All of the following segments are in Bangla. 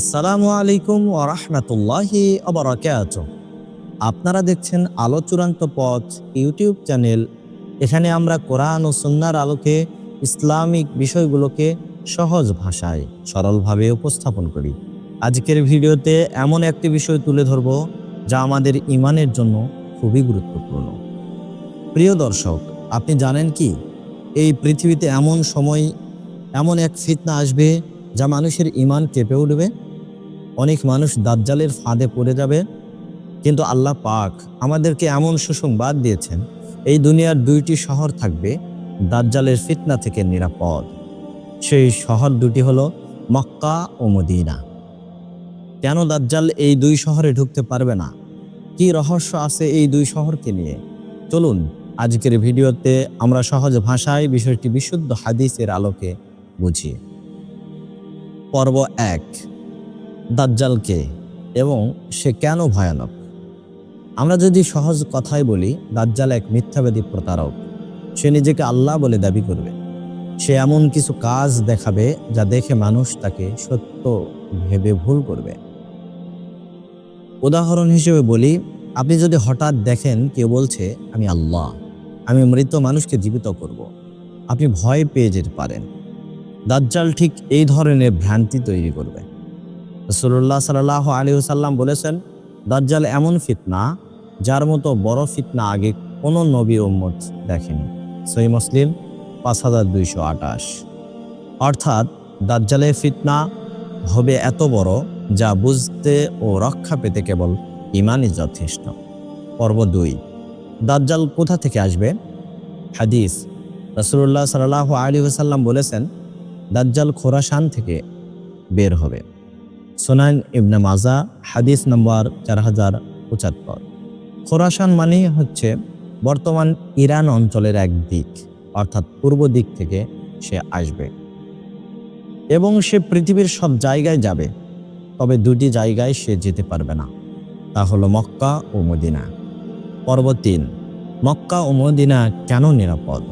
আসসালামু আলাইকুম ও রহমতুল্লাহি আপনারা দেখছেন আলো চূড়ান্ত পথ ইউটিউব চ্যানেল। এখানে আমরা কোরআন ও সুন্নার আলোকে ইসলামিক বিষয়গুলোকে সহজ ভাষায় সরলভাবে উপস্থাপন করি। আজকের ভিডিওতে এমন একটি বিষয় তুলে ধরব যা আমাদের ইমানের জন্য খুবই গুরুত্বপূর্ণ। প্রিয় দর্শক, আপনি জানেন কি? এই পৃথিবীতে এমন সময় এমন এক ফিতনা আসবে যা মানুষের ইমান কেঁপে উঠবে। অনেক মানুষ দাজ্জালের ফাঁদে পড়ে যাবে, কিন্তু আল্লাহ পাক আমাদেরকে এমন সুসংবাদ দিয়েছেন, এই দুনিয়ার দুইটি শহর থাকবে দাজ্জালের ফিতনা থেকে নিরাপদ। সেই শহর দুটি হলো মক্কা ও মদিনা। কেন দাজ্জাল এই দুই শহরে ঢুকতে পারবে না? কি রহস্য আছে এই দুই শহরকে নিয়ে? চলুন, আজকের ভিডিওতে আমরা সহজ ভাষায় বিষয়টি বিশুদ্ধ হাদিসের আলোকে বুঝি। পর্ব এক দাজ্জালকে এবং সে কেন ভয়ানক? আমরা যদি সহজ কথায় বলি, দাজ্জাল এক মিথ্যাবাদী প্রতারক। সে নিজেকে আল্লাহ বলে দাবি করবে। সে এমন কিছু কাজ দেখাবে যা দেখে মানুষ তাকে সত্য ভেবে ভুল করবে। উদাহরণ হিসেবে বলি, আপনি যদি হঠাৎ দেখেন কেউ বলছে, আমি আল্লাহ, আমি মৃত মানুষকে জীবিত করব। আপনি ভয় পেয়ে যেতে পারেন। দাজ্জাল ঠিক এই ধরনের ভ্রান্তি তৈরি করবে। রসুল্লাহ সাল্লাহ আলী সাল্লাম বলেছেন, দাজ্জাল এমন ফিতনা যার মতো বড় ফিতনা আগে কোনো নবী উম্মত দেখেনি। সই মুসলিম, পাঁচ হাজার দুইশো আটাশ অর্থাৎ দাজ্জালের ফিতনা হবে এত বড় যা বুঝতে ও রক্ষা পেতে কেবল ইমানই যথেষ্ট। পর্ব দুই, দাজ্জাল কোথা থেকে আসবে? হাদিস রসুল্লাহ সাল্লাহ আলী সাল্লাম বলেছেন, দাজ্জাল খোরাসান থেকে বের হবে। সোনাইন ইবনে মাজা, হাদিস নম্বর চার হাজার পঁচাত্তর। খোরাসান মানে হচ্ছে বর্তমান ইরান অঞ্চলের এক দিক, অর্থাৎ পূর্ব দিক থেকে সে আসবে। এবং সে পৃথিবীর সব জায়গায় যাবে, তবে দুটি জায়গায় সে যেতে পারবে না। তা হলো মক্কা ও মদিনা। পর্ব তিন, মক্কা ও মদিনা কেন নিরাপদ?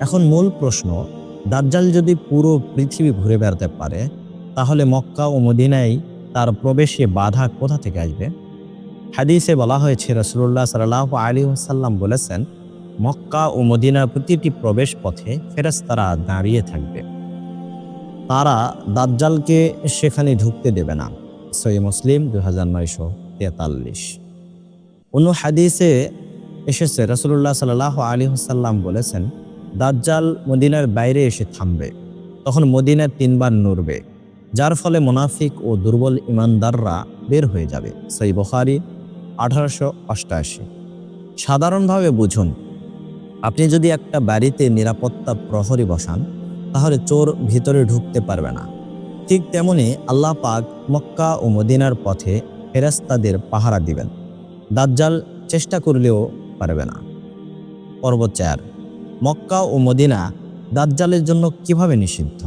এখন মূল প্রশ্ন, দাজ্জাল যদি পুরো পৃথিবী ঘুরে বেড়াতে পারে তাহলে মক্কা ও মদিনায় তার প্রবেশে বাধা কোথা থেকে আসবে? হাদিসে বলা হয়েছে রসুল্লাহ সাল্লাহ আলী সাল্লাম বলেছেন, মক্কা ও মদিনার প্রতিটি প্রবেশ পথে ফেরেস্তারা দাঁড়িয়ে থাকবে। তারা দাজ্জালকে সেখানে ঢুকতে দেবে না। সই মুসলিম দু হাজার নয়শো তেতাল্লিশ। অন্য হাদিসে এসেছে রসুল্লাহ সাল্লাহ আলী সাল্লাম বলেছেন, দাজ্জাল মদিনার বাইরে এসে থামবে, তখন মদিনা তিনবার নড়বে। যার ফলে মোনাফিক ও দুর্বল ইমানদাররা বের হয়ে যাবে। সই বখারি, আঠারোশো অষ্টাশি। সাধারণভাবে বুঝুন, আপনি যদি একটা বাড়িতে নিরাপত্তা প্রহরী বসান, তাহলে চোর ভিতরে ঢুকতে পারবে না। ঠিক তেমনি আল্লাহ পাক মক্কা ও মদিনার পথে ফেরাস্তাদের পাহারা দিবেন। দাজ্জাল চেষ্টা করলেও পারবে না। পর্ব চার, মক্কা ও মদিনা দাজ্জালের জন্য কীভাবে নিষিদ্ধ?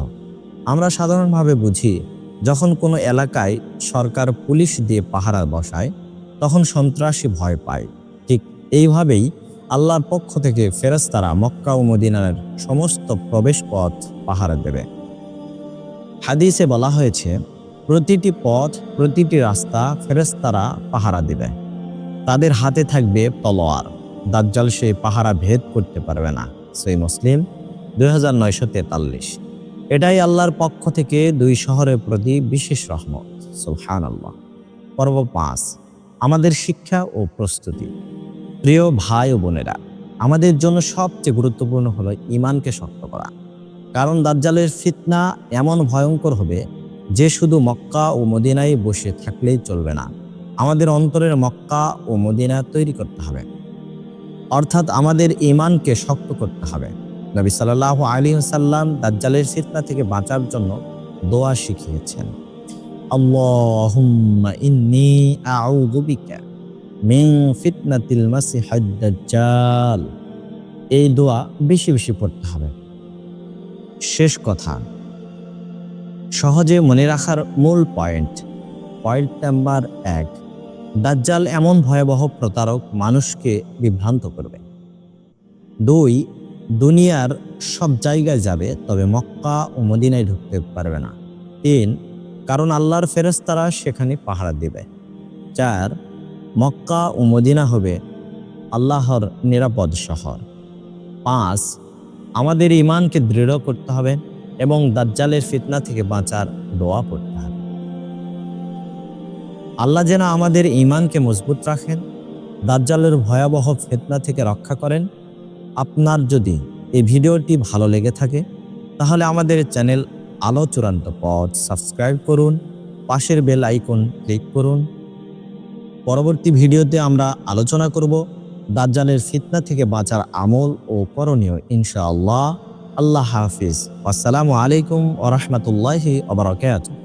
আমরা সাধারণভাবে বুঝি, যখন কোনো এলাকায় সরকার পুলিশ দিয়ে পাহারা বসায়, তখন সন্ত্রাসী ভয় পায়। ঠিক এইভাবেই আল্লাহর পক্ষ থেকে ফেরেস্তারা মক্কা ও মদিনার সমস্ত প্রবেশ পথ পাহারা দেবে। হাদিসে বলা হয়েছে, প্রতিটি পথ, প্রতিটি রাস্তা ফেরেস্তারা পাহারা দেবে। তাদের হাতে থাকবে তলোয়ার। দাজ্জাল সেই পাহারা ভেদ করতে পারবে না। সেই মুসলিম, দুই হাজার নয়শো তেতাল্লিশ। এটাই আল্লাহর পক্ষ থেকে দুই শহরের প্রতি বিশেষ রহমত। সুলহান আল্লাহ পর্ব পাঁচ, আমাদের শিক্ষা ও প্রস্তুতি। প্রিয় ভাই ও বোনেরা, আমাদের জন্য সবচেয়ে গুরুত্বপূর্ণ হলো ইমানকে শক্ত করা। কারণ দাজ্জালের ফিতনা এমন ভয়ঙ্কর হবে যে শুধু মক্কা ও মদিনায় বসে থাকলেই চলবে না, আমাদের অন্তরের মক্কা ও মদিনা তৈরি করতে হবে। অর্থাৎ আমাদের ইমানকে শক্ত করতে হবে। নবী সাল্লাহ আলী সাল্লাম দাজ্জালের ফিতনা থেকে বাঁচার জন্য দোয়া শিখিয়েছেন। এই দোয়া বেশি বেশি পড়তে হবে। শেষ কথা, সহজে মনে রাখার মূল পয়েন্ট পয়েন্ট নাম্বার এক, দাজ্জাল এমন ভয়াবহ প্রতারক মানুষকে বিভ্রান্ত করবে। দুই দুনিয়ার সব জায়গায় যাবে, তবে মক্কা ও মদিনায় ঢুকতে পারবে না। তিন, কারণ আল্লাহর ফেরেস্তারা সেখানে পাহারা দেবে। চার, মক্কা ও মদিনা হবে আল্লাহর নিরাপদ শহর। পাঁচ, আমাদের ইমানকে দৃঢ় করতে হবে এবং দাজ্জালের ফিতনা থেকে বাঁচার দোয়া পড়তে হবে। আল্লাহ যেন আমাদের ইমানকে মজবুত রাখেন, দাজ্জালের ভয়াবহ ফিতনা থেকে রক্ষা করেন আপনার যদি এই ভিডিওটি ভালো লেগে থাকে, তাহলে আমাদের চ্যানেল আলো চূড়ান্ত পথ সাবস্ক্রাইব করুন, পাশের বেল আইকন ক্লিক করুন। পরবর্তী ভিডিওতে আমরা আলোচনা করব দাজ্জালের ফিতনা থেকে বাঁচার আমল ও করণীয়, ইনশাআল্লাহ। আল্লাহ হাফিজ। আসসালামু আলাইকুম ওরহমতুল্লাহি ওবরাকাতুহ